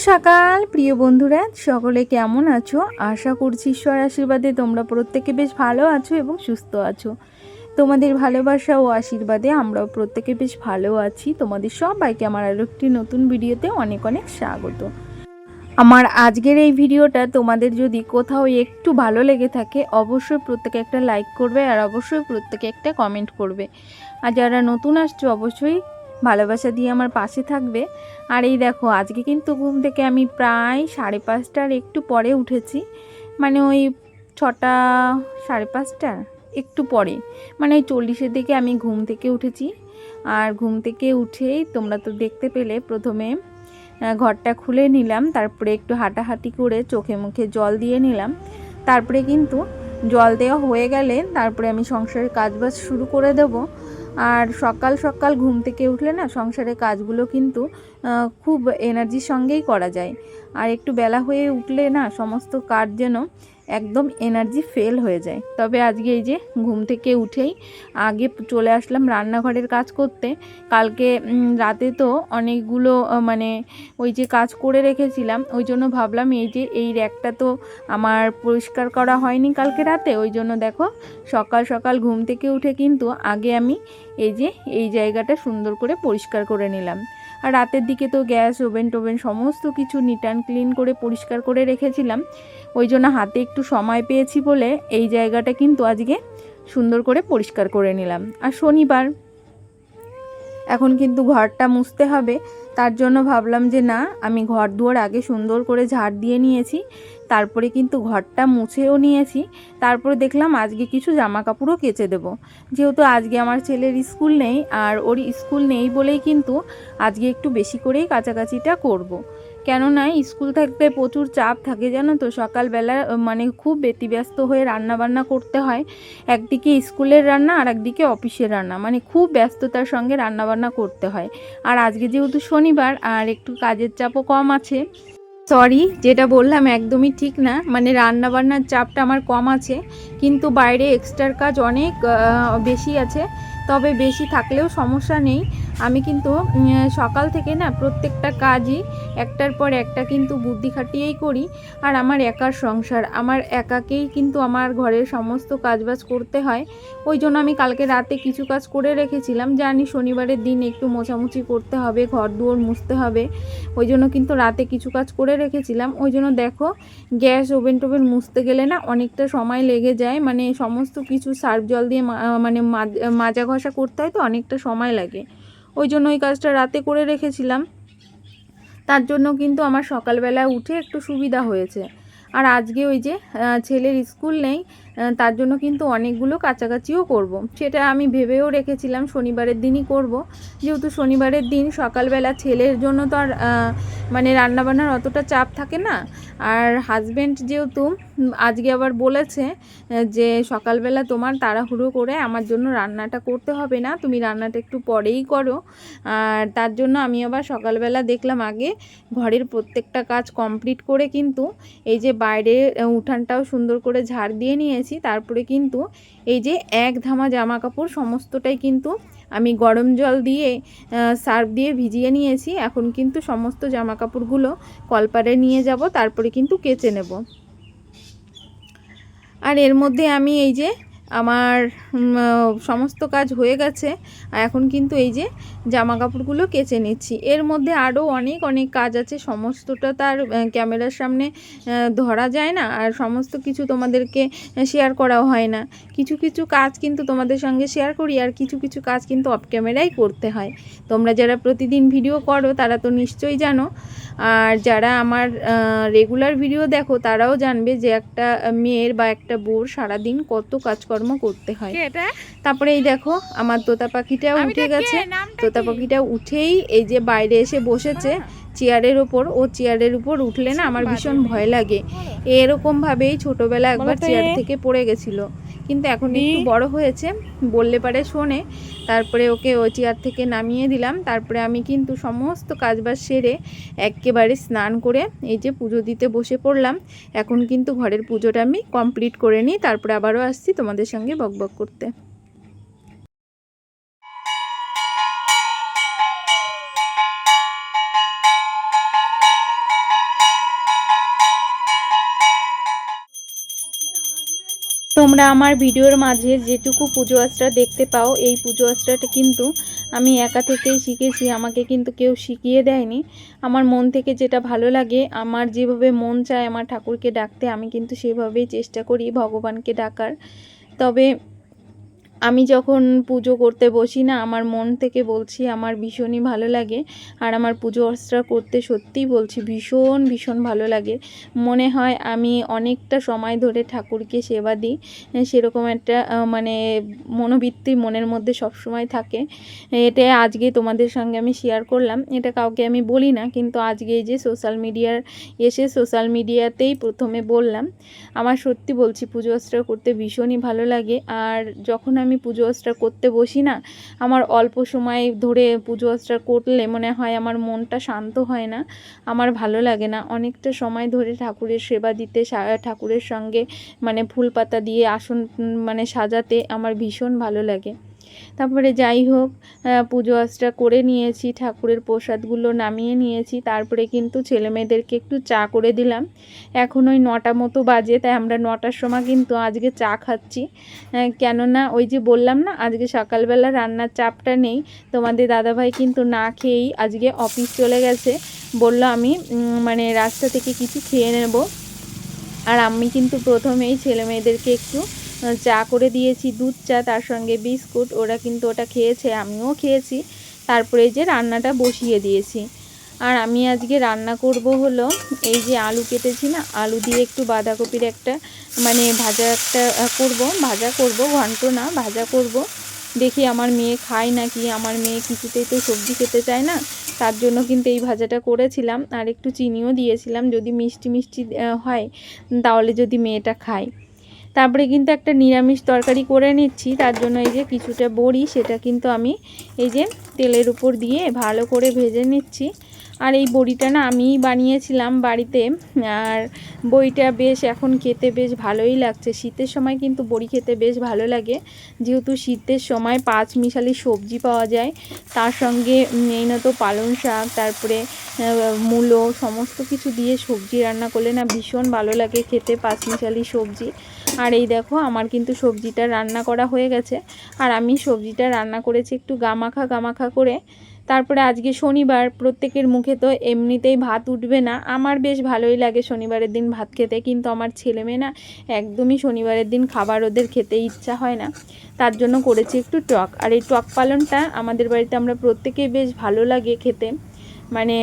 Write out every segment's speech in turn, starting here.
সকাল প্রিয় বন্ধুরা। সকলে কেমন আছো? আশা করছি ঈশ্বর আশীর্বাদে তোমরা প্রত্যেকে বেশ ভালো আছো এবং সুস্থ আছো। তোমাদের ভালোবাসা ও আশীর্বাদে আমরাও প্রত্যেকে বেশ ভালো আছি। তোমাদের সবাইকে আমার আরও একটি নতুন ভিডিওতে অনেক অনেক স্বাগত। আমার আজকের এই ভিডিওটা তোমাদের যদি কোথাও একটু ভালো লেগে থাকে, অবশ্যই প্রত্যেকে একটা লাইক করবে আর অবশ্যই প্রত্যেকে একটা কমেন্ট করবে। আর যারা নতুন আসছো, অবশ্যই ভালোবাসা দিয়ে আমার পাশে থাকবে। আর এই দেখো, আজকে কিন্তু ঘুম থেকে আমি প্রায় সাড়ে পাঁচটার একটু পরে উঠেছি। মানে ওই ছটা, সাড়ে পাঁচটার একটু পরে। মানে ওই চল্লিশের দিকে আমি ঘুম থেকে উঠেছি। আর ঘুম থেকে উঠেই তোমরা তো দেখতে পেলে, প্রথমে ঘরটা খুলে নিলাম। তারপরে একটু হাঁটাহাঁটি করে চোখে মুখে জল দিয়ে নিলাম। তারপরে কিন্তু জল দেওয়া হয়ে গেলে তারপরে আমি সংসারের কাজবাজ শুরু করে দেব। আর সকাল সকাল ঘুম থেকে উঠলে না সংসারের কাজগুলো কিন্তু খুব এনার্জির সঙ্গেই করা যায়। আর একটু বেলা হয়ে উঠলে না সমস্ত কাজ যেন একদম এনার্জি ফেল হয়ে যায়। তবে আজকে এই যে ঘুম থেকে উঠেই আগে চলে আসলাম রান্নাঘরের কাজ করতে। কালকে রাতে তো অনেকগুলো মানে ওই যে কাজ করে রেখেছিলাম। ওই জন্য ভাবলাম এই যে এই র্যাকটা তো আমার পরিষ্কার করা হয়নি কালকে রাতে। ওই জন্য দেখো সকাল সকাল ঘুম থেকে উঠে কিন্তু আগে আমি এই যে, এই জায়গাটা সুন্দর করে পরিষ্কার করে নিলাম। আর রাতের দিকে তো গ্যাস, ওভেন টোভেন সমস্ত কিছু নিট অ্যান্ড ক্লিন করে পরিষ্কার করে রেখেছিলাম। ওই জন্য হাতে একটু সময় পেয়েছি বলে এই জায়গাটা কিন্তু আজকে সুন্দর করে পরিষ্কার করে নিলাম। আর শনিবার, এখন কিন্তু ঘরটা মুছতে হবে। তার জন্য ভাবলাম যে না, আমি ঘর দুয়ার আগে সুন্দর করে ঝাড় দিয়ে নিয়েছি। তারপরে কিন্তু ঘরটা মুছেও নিয়েছি। তারপরে দেখলাম আজকে কিছু জামা কাপড়ও কেচে দেবো। যেহেতু আজকে আমার ছেলের স্কুল নেই আর ওর স্কুল নেই বলেই কিন্তু আজকে একটু বেশি করেই কাছাকাছিটা করব। কেননা স্কুল থাকতে প্রচুর চাপ থাকে জানো তো, সকালবেলা মানে খুব ব্যতিব্যস্ত হয়ে রান্না বান্না করতে হয়। একদিকে স্কুলের রান্না আর একদিকে অফিসের রান্না মানে খুব ব্যস্ততার সঙ্গে রান্না বান্না করতে হয়। আর আজকে যেহেতু শনিবার আর একটু কাজের চাপও কম আছে সরি যেটা বললাম একদমই ঠিক না। মানে রান্না বান্নার চাপটা আমার কম আছে, কিন্তু বাইরে এক্সট্রার কাজ অনেক বেশি আছে। তবে বেশি থাকলেও সমস্যা নেই। আমি কিন্তু সকাল থেকে না প্রত্যেকটা কাজই একটার পর একটা কিন্তু বুদ্ধি খাটিয়েই করি। আর আমার একার সংসার, আমার একাকেই কিন্তু আমার ঘরের সমস্ত কাজবাজ করতে হয়। ওই জন্য আমি কালকে রাতে কিছু কাজ করে রেখেছিলাম। জানি শনিবারের দিন একটু মোছামুছি করতে হবে ঘর দুয়ার মুছতে হবে। ওই জন্য কিন্তু রাতে কিছু কাজ করে রেখেছিলাম। ওই জন্য দেখো, গ্যাস ওভেন টোভেন মুছতে গেলে না অনেকটা সময় লেগে যায়। মানে সমস্ত কিছু সার্ফ জল দিয়ে মানে মাজা ঘষা করতে হয় তো অনেকটা সময় লাগে। ওই জন্য ওই কাজটা রাতে করে রেখেছিলাম তার জন্য কিন্তু আমার সকালবেলা উঠে একটু সুবিধা হয়েছে আর আজকে ওই যে ছেলের স্কুল নেই তার জন্য কিন্তু অনেকগুলো কাছাকাছিও করব। সেটা আমি ভেবেও রেখেছিলাম শনিবারের দিনই করব। যেহেতু শনিবারের দিন সকালবেলা ছেলের জন্য তো আর মানে রান্নাবান্নার অতটা চাপ থাকে না আর হাজব্যান্ড যেহেতু আজকে আবার বলেছে যে সকালবেলা তোমার তাড়াহুড়ো করে আমার জন্য রান্নাটা করতে হবে না, তুমি রান্নাটা একটু পরেই করো। আর তার জন্য আমি আবার সকালবেলা দেখলাম আগে ঘরের প্রত্যেকটা কাজ কমপ্লিট করে কিন্তু এই যে বাইরে উঠানটাও সুন্দর করে ঝাড় দিয়ে নিয়েছি, তারপরে কিন্তু এই যে এক ধামা জামা কাপড় সমস্তটাই কিন্তু আমি গরম জল দিয়ে সার্ফ দিয়ে ভিজিয়ে নিয়েছি। এখন কিন্তু সমস্ত জামা কাপড়গুলো কলপারে নিয়ে যাব, তারপরে কিন্তু কেচে নেব। আর এর মধ্যে আমি এই যে আমার সমস্ত কাজ হয়ে গেছে। এখন কিন্তু এই যে জামা কাপড়গুলো কেচে নিচ্ছি। এর মধ্যে আরও অনেক অনেক কাজ আছে। সমস্তটা তার ক্যামেরার সামনে ধরা যায় না। আর সমস্ত কিছু তোমাদেরকে শেয়ার করাও হয় না। কিছু কিছু কাজ কিন্তু তোমাদের সঙ্গে শেয়ার করি। আর কিছু কিছু কাজ কিন্তু অফ ক্যামেরাই করতে হয়। তোমরা যারা প্রতিদিন ভিডিও করো, তারা তো নিশ্চয়ই জানো। আর যারা আমার রেগুলার ভিডিও দেখো, তারাও জানবে যে একটা মেয়ের বা একটা বোর সারাদিন কত কাজকর্ম করতে হয়। তারপরে এই দেখো আমার তোতা পাখিটাও উঠে গেছে। তোতা পাখিটা উঠেই এই যে বাইরে এসে বসেছে চেয়ারের ওপর ও চেয়ারের উপর উঠলে না আমার ভীষণ ভয় লাগে। এরকম ভাবেই ছোটবেলা একবার চেয়ার থেকে পড়ে গেছিল। কিন্তু এখন একটু বড় হয়েছে বললে পারে শোনে। তারপরে ওকে ও চেয়ার থেকে নামিয়ে দিলাম। তারপরে আমি কিন্তু সমস্ত কাজবাজ সেরে একেবারে স্নান করে এই যে পুজো দিতে বসে পড়লাম। এখন কিন্তু ঘরের পুজোটা আমি কমপ্লিট করে নিই। তারপরে আবারও আসছি তোমাদের সঙ্গে বকবক করতে। তোমরা আমার ভিডিওর মাঝে যেটুকু পুজো আশ্রা দেখতে পাও, এই পুজো আশ্রাটা কিন্তু আমি একা থেকেই শিখেছি, আমাকে কিন্তু কেউ শিখিয়ে দেয়নি। আমার মন থেকে যেটা ভালো লাগে, আমার যেভাবে মন চায় আমার ঠাকুরকে ডাকতে, আমি কিন্তু সেভাবেই চেষ্টা করি ভগবানকে ডাকার। তবে আমি যখন পুজো করতে বসি না, আমার মন থেকে বলছি আমার ভীষণই ভালো লাগে। আর আমার পুজো অর্চনা করতে সত্যিই বলছি ভীষণ ভীষণ ভালো লাগে। মনে হয় আমি অনেকটা সময় ধরে ঠাকুরকে সেবা দিই। সেরকম একটা মানে মনোবৃত্তি মনের মধ্যে সবসময় থাকে। এটা আজকে তোমাদের সঙ্গে আমি শেয়ার করলাম। এটা কাউকে আমি বলি না, কিন্তু আজকে এই যে সোশ্যাল মিডিয়ার এসে সোশ্যাল মিডিয়াতেই প্রথমে বললাম। আমার সত্যি বলছি পুজো অর্চনা করতে ভীষণই ভালো লাগে। আর যখন আমি পুজো অর্চনা করতে বসি না। আমার অল্প সময় ধরে পুজো অর্চনা করলে মনে হয় আমার মনটা শান্ত হয় না, আমার ভালো লাগে না। অনেকটা সময় ধরে ঠাকুরের সেবা দিতে ঠাকুরের সঙ্গে মানে ফুল পাতা দিয়ে আসন মানে সাজাতে আমার ভীষণ ভালো লাগে। তারপরে যাই হোক পুজো আচরা করে নিয়েছি, ঠাকুরের প্রসাদগুলো নামিয়ে নিয়েছি, তারপরে কিন্তু ছেলে মেয়েদেরকে একটু চা করে দিলাম। এখন ওই নটা মতো বাজে, তাই আমরা নটার সময় কিন্তু আজকে চা খাচ্ছি। কেননা ওই যে বললাম না, আজকে সকালবেলা রান্নার চাপটা নেই, তোমাদের দাদাভাই কিন্তু না খেয়েই আজকে অফিস চলে গেছে। বলল আমি মানে রাস্তা থেকে কিছু খেয়ে নেব। আর আমি কিন্তু প্রথমেই ছেলে মেয়েদেরকে একটু চা করে দিয়েছি, দুধ চা, তার সঙ্গে বিস্কুট, ওরা কিন্তু ওটা খেয়েছে, আমিও খেয়েছি। তারপরে যে রান্নাটা বসিয়ে দিয়েছি। আর আমি আজকে রান্না করব হলো এই যে আলু কেটেছি না, আলু দিয়ে একটু বাঁধাকপির একটা মানে ভাজা একটা করব, ভাজা করব, ঘন্ট না, ভাজা করব। দেখি আমার মেয়ে খায় নাকি, আমার মেয়ে কিছুতেই তো সবজি খেতে চায় না, তার জন্য কিন্তু এই ভাজাটা করেছিলাম। আর একটু চিনিও দিয়েছিলাম, যদি মিষ্টি মিষ্টি হয়, তাহলে যদি মেয়েটা খায়। তারপরে কিন্তু একটা নিরামিষ তরকারি করে নিচ্ছি, তার জন্য এই যে কিছুটা বড়ি, সেটা কিন্তু আমি এই যে তেলের উপর দিয়ে ভালো করে ভেজে নিচ্ছি। আর এই বড়িটা না আমিই বানিয়েছিলাম বাড়িতে, আর বড়িটা বেশ এখন খেতে বেশ ভালোই লাগছে। শীতের সময় কিন্তু বড়ি খেতে বেশ ভালো লাগে। যেহেতু শীতের সময় পাঁচ মিশালি সবজি পাওয়া যায়, তার সঙ্গে মেইনত পালং শাক, তারপরে মূলো, সমস্ত কিছু দিয়ে সবজি রান্না করলে না ভীষণ ভালো লাগে খেতে পাঁচ মিশালি সবজি। আর এই দেখো, আমার কিন্তু সবজিটা রান্না করা হয়ে গেছে। আর আমি সবজিটা রান্না করেছি একটু গামাখা গামাখা করে। তারপরে আজকে শনিবার, প্রত্যেকের মুখে তো এমনিতেই ভাত উঠবে না। আমার বেশ ভালোই লাগে শনিবারের দিন ভাত খেতে, কিন্তু আমার ছেলে মেয়ে না একদমই শনিবারের দিন খাবার ওদের খেতে ইচ্ছা হয় না। তার জন্য করেছি একটু টক। আর এই টক পালনটা আমাদের বাড়িতে আমরা প্রত্যেকেই বেশ ভালো লাগে খেতে। মানে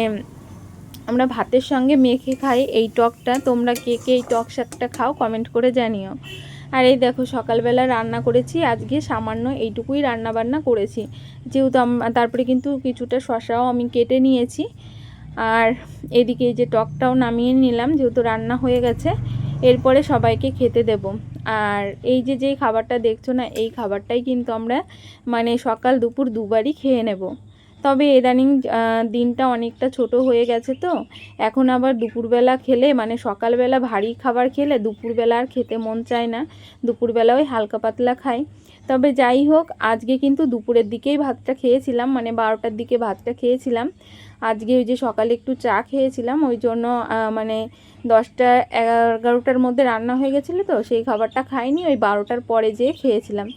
আমরা ভাতের সঙ্গে মেখে খাই, এই টকটা। তোমরা কে কে এই টক শাকটা খাও কমেন্ট করে জানিও। আর এই দেখো, সকালবেলা রান্না করেছি, আজকে সামান্য এইটুকুই রান্না বান্না করেছি। যেহেতু তারপরে কিন্তু কিছুটা শশাও আমি কেটে নিয়েছি। আর এদিকে এই যে টকটাও নামিয়ে নিলাম, যেহেতু রান্না হয়ে গেছে, এরপরে সবাইকে খেতে দেব। আর এই যে যেই খাবারটা দেখছ না, এই খাবারটাই কিন্তু আমরা মানে সকাল দুপুর দুবারই খেয়ে নেব। তবে ইদানিং দিনটা অনেকটা ছোট হয়ে গেছে তো। এখন আবার দুপুরবেলা খেলে মানে সকালবেলা ভারী খাবার খেলে দুপুরবেলা আর খেতে মন চায় না। দুপুরবেলা ওই হালকা পাতলা খাই। তবে যাই হোক, আজকে কিন্তু দুপুরের দিকেই ভাতটা খেয়েছিলাম মানে বারোটার দিকে ভাতটা খেয়েছিলাম। আজকে ওই যে সকালে একটু চা খেয়েছিলাম, ওই জন্য মানে দশটা এগারোটার মধ্যে রান্না হয়ে গেছিল তো, সেই খাবারটা খাইনি, ওই বারোটার পরে যেয়ে খেয়েছিলাম।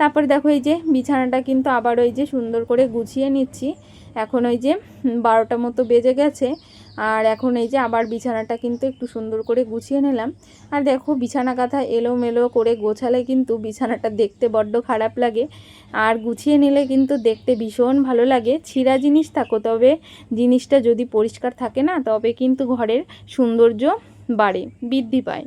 তারপরে দেখো এই যে বিছানাটা কিন্তু আবার ওই যে সুন্দর করে গুছিয়ে নিচ্ছি। এখন ওই যে বারোটা মতো বেজে গেছে আর এখন এই যে আবার বিছানাটা কিন্তু একটু সুন্দর করে গুছিয়ে নিলাম। আর দেখো বিছানা কাঁথা এলোমেলো করে গোছালে কিন্তু বিছানাটা দেখতে বড্ড খারাপ লাগে। আর গুছিয়ে নিলে কিন্তু দেখতে ভীষণ ভালো লাগে। ছিঁড়া জিনিস থাকো, তবে জিনিসটা যদি পরিষ্কার থাকে না, তবে কিন্তু ঘরের সৌন্দর্য বাড়ে, বৃদ্ধি পায়।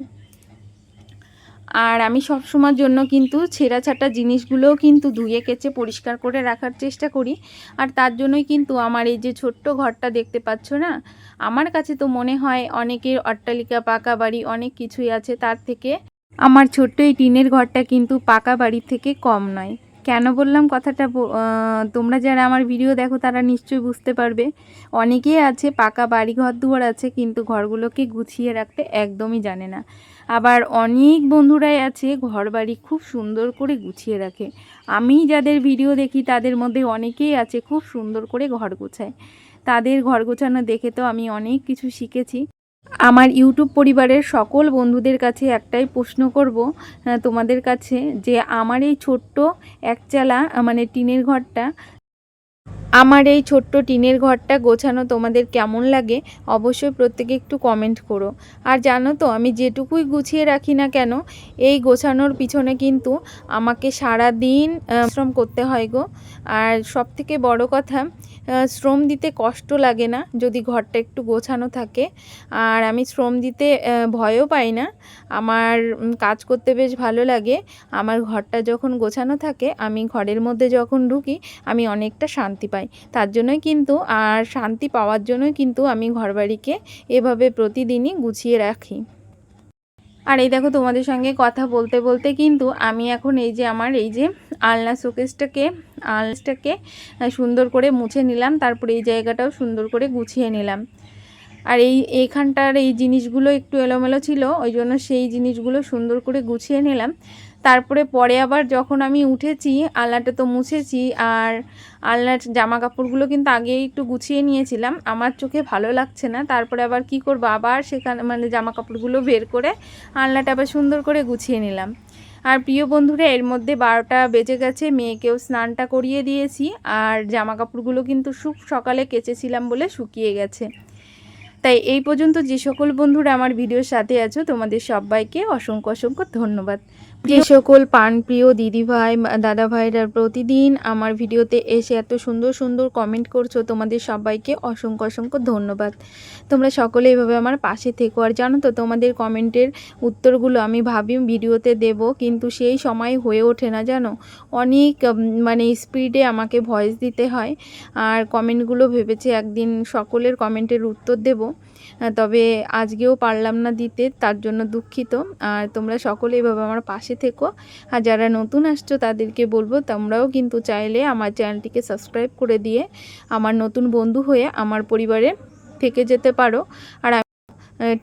আর আমি সবসময়ের জন্য কিন্তু ছেঁড়া ছাটা জিনিসগুলোও কিন্তু ধুয়ে, কেচে, পরিষ্কার করে রাখার চেষ্টা করি। আর তার জন্যই কিন্তু আমার এই যে ছোট্ট ঘরটা দেখতে পাচ্ছ না, আমার কাছে তো মনে হয় অনেকের অট্টালিকা, পাকা বাড়ি অনেক কিছুই আছে। তার থেকে আমার ছোট্ট এই টিনের ঘরটা কিন্তু পাকা বাড়ির থেকে কম নয়। কেন বললাম কথাটা তোমরা যারা আমার ভিডিও দেখো, তারা নিশ্চয়ই বুঝতে পারবে। অনেকেই আছে, পাকা বাড়ি ঘর দুয়ার আছে, কিন্তু ঘরগুলোকে গুছিয়ে রাখতে একদমই জানে না। আবার অনেক বন্ধুরাই আছে ঘর বাড়ি খুব সুন্দর করে গুছিয়ে রাখে। আমি যাদের ভিডিও দেখি, তাদের মধ্যে অনেকেই আছে, খুব সুন্দর করে ঘর গোছায়। তাদের ঘর গোছানো দেখে তো আমি অনেক কিছু শিখেছি। আমার ইউটিউব পরিবারের সকল বন্ধুদের কাছে একটাই প্রশ্ন করব তোমাদের কাছে যে আমার এই ছোট্ট একচালা মানে টিনের ঘরটা, আমার এই ছোট্ট টিনের ঘরটা গোছানো তোমাদের কেমন লাগে অবশ্যই প্রত্যেকে একটু কমেন্ট করো। আর জানো তো, আমি যেটুকুই গুছিয়ে রাখি না কেন, এই গোছানোর পিছনে কিন্তু আমাকে সারা দিন শ্রম করতে হয় গো। আর সব থেকে বড় কথা শ্রম দিতে কষ্ট লাগে না যদি ঘরটা একটু গোছানো থাকে। আর আমি শ্রম দিতে ভয়ও পাই না। আমার কাজ করতে বেশ ভালো লাগে। আমার ঘরটা যখন গোছানো থাকে, আমি ঘরের মধ্যে যখন ঢুকি, আমি অনেকটা শান্তি পাই। তার জন্যই কিন্তু, আর শান্তি পাওয়ার জন্যই কিন্তু আমি ঘরবাড়িকে এভাবে প্রতিদিনই গুছিয়ে রাখি। আর এই দেখো তোমাদের সঙ্গে কথা বলতে বলতে কিন্তু আমি এখন এই যে আমার এই যে আলনা শোকেসটাকে, আলনাটাকে সুন্দর করে মুছে নিলাম, তারপর এই জায়গাটাও সুন্দর করে গুছিয়ে নিলাম। আর এই এইখানটার এই জিনিসগুলো একটু এলোমেলো ছিল, ওই জন্য সেই জিনিসগুলো সুন্দর করে গুছিয়ে নিলাম। তারপরে পরে আবার যখন আমি উঠেছি, আলনাটা তো মুছেছি, আর আলনার জামা কাপড়গুলো কিন্তু আগেই একটু গুছিয়ে নিয়েছিলাম। আমার চোখে ভালো লাগছে না। তারপরে আবার কি করব? আবার সেখানে মানে জামা কাপড়গুলো বের করে আলনাটা আবার সুন্দর করে গুছিয়ে নিলাম। আর প্রিয় বন্ধুরা, এর মধ্যে বারোটা বেজে গেছে। মেয়েকেও স্নানটা করিয়ে দিয়েছি। আর জামা কাপড়গুলো কিন্তু সুখ সকালে কেচেছিলাম বলে শুকিয়ে গেছে। তাই এই পর্যন্ত যে সকল বন্ধুরা আমার ভিডিওর সাথে আছো, তোমাদের সবাইকে অসংখ্য অসংখ্য ধন্যবাদ। যে সকল পানপ্রিয় দিদিভাই দাদা ভাইরা প্রতিদিন আমার ভিডিওতে এসে এত সুন্দর সুন্দর কমেন্ট করছ, তোমাদের সবাইকে অসংখ্য অসংখ্য ধন্যবাদ। তোমরা সকলে এইভাবে আমার পাশে থেকো। আর জানো তো, তোমাদের কমেন্টের উত্তরগুলো আমি ভাবি ভিডিওতে দেব, কিন্তু সেই সময় হয়ে ওঠে না, জানো? অনেক মানে স্পিডে আমাকে ভয়েস দিতে হয়, আর কমেন্টগুলো ভেবেছি একদিন সকলের কমেন্টের উত্তর দেব। তবে আজকেও পারলাম না দিতে, তার জন্য দুঃখিত। আর তোমরা সকলে এভাবে আমার পাশে থেকো। আর যারা নতুন আসছো, তাদেরকে বলব, তোমরাও কিন্তু চাইলে আমার চ্যানেলটিকে সাবস্ক্রাইব করে দিয়ে আমার নতুন বন্ধু হয়ে আমার পরিবারে থেকে যেতে পারো। আর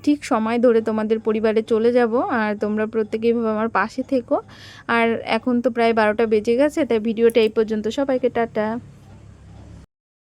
ঠিক সময় ধরে তোমাদের পরিবারে চলে যাব। আর তোমরা প্রত্যেকে এভাবে আমার পাশে থেকো। আর এখন তো প্রায় বারোটা বেজে গেছে, তাই ভিডিওটা এই পর্যন্ত। সবাইকে টাটা।